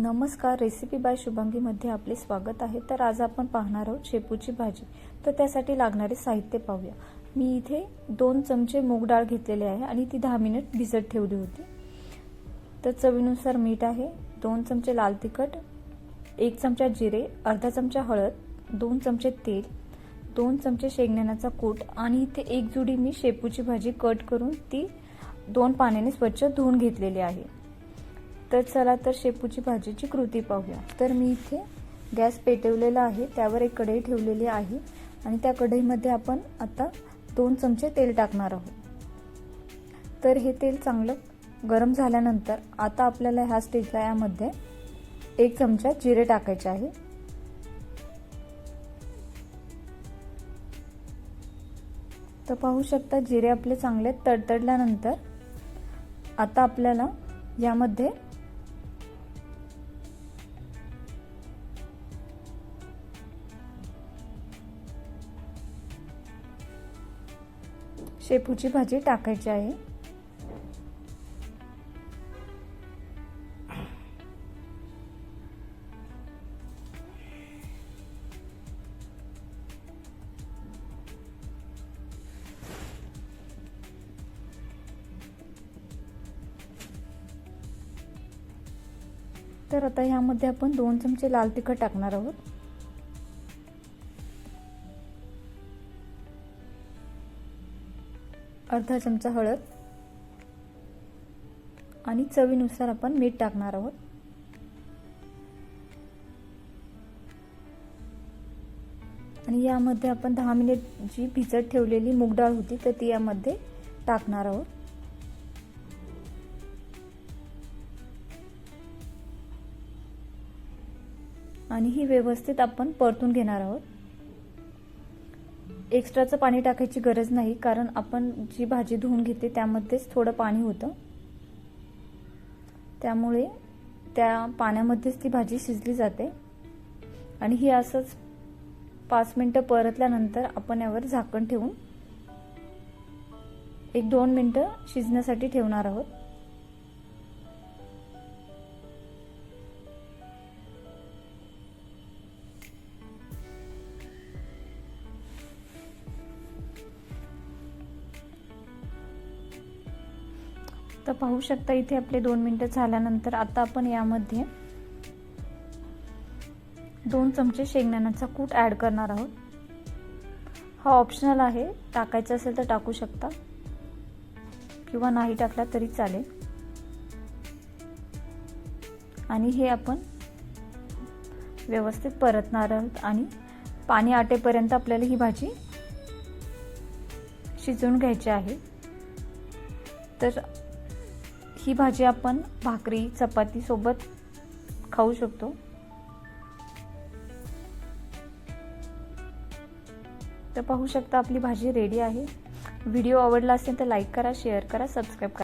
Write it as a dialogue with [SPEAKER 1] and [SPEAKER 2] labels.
[SPEAKER 1] नमस्कार recipe bye शुभांगीमध्ये आपले स्वागत आहे. तर आज आपण पाहणार आहोत शेपूची भाजी. तर त्यासाठी लागणारे साहित्य पाहूया. मी इथे दोन चमचे मूग डाळ घेतलेले आहे आणि ती दहा मिनिट भिजत ठेवली होती. तर चवीनुसार मीठ आहे दोन चमचे लाल तिखट एक चमचा जिरे अर्धा चमचा हळद दोन चमचे तेल दोन चमचे शेंगदाण्याचा कूट आणि इथे एक जुडी मी शेपूची भाजी कट करून ती दोन पाण्याने स्वच्छ धुवून घेतलेली आहे. तर चला तर शेपूची भाजीची कृती पाहूया. तर मी इथे गॅस पेटवलेला आहे त्यावर एक कढई ठेवलेली आहे आणि त्या कढईमध्ये आपण आता दोन चमचे तेल टाकणार आहोत. तर हे तेल चांगलं गरम झाल्यानंतर आता आपल्याला ह्या स्टेजला यामध्ये एक चमचा जिरे टाकायचे आहे. तर पाहू शकता जिरे आपले चांगले तडतडल्यानंतर आता आपल्याला यामध्ये शेपूची भाजी टाकायची आहे. तर आता ह्यामध्ये आपण दोन चमचे लाल तिखट टाकणार आहोत. अर्धा चमचा हळद आणि चवीनुसार आपण मीठ टाकणार आहोत. आणि यामध्ये आपण दहा मिनिट जी भिजत ठेवलेली मूग डाळ होती तर ती यामध्ये टाकणार आहोत. आणि ही व्यवस्थित आपण परतून घेणार आहोत. एक्स्ट्राचं पाणी टाकायची गरज नाही कारण आपण जी भाजी धुवून घेते त्यामध्येच थोडं पाणी होतं. त्यामुळे त्या पाण्यामध्येच ती भाजी शिजली जाते. आणि ही असंच पाच मिनटं परतल्यानंतर आपण यावर झाकण ठेवून एक दोन मिनटं शिजण्यासाठी ठेवणार आहोत. तर पाहू शकता इथे आपले दोन मिनटं झाल्यानंतर आता आपण यामध्ये दोन चमचे शेंगदाण्याचा कूट ॲड करणार आहोत. हा ऑप्शनल आहे. टाकायचा असेल तर टाकू शकता. किंवा नाही टाकला तरी चालेल. आणि हे आपण व्यवस्थित परतणार आहोत. आणि पाणी आटेपर्यंत आपल्याला ही भाजी शिजवून घ्यायची आहे. तर ही भाजी आपण भाकरी चपातीसोबत खाऊ शकतो. तर पाहू शकता आपली भाजी रेडी आहे. व्हिडिओ आवडला असेल तर लाईक करा शेअर करा सबस्क्राईब करा.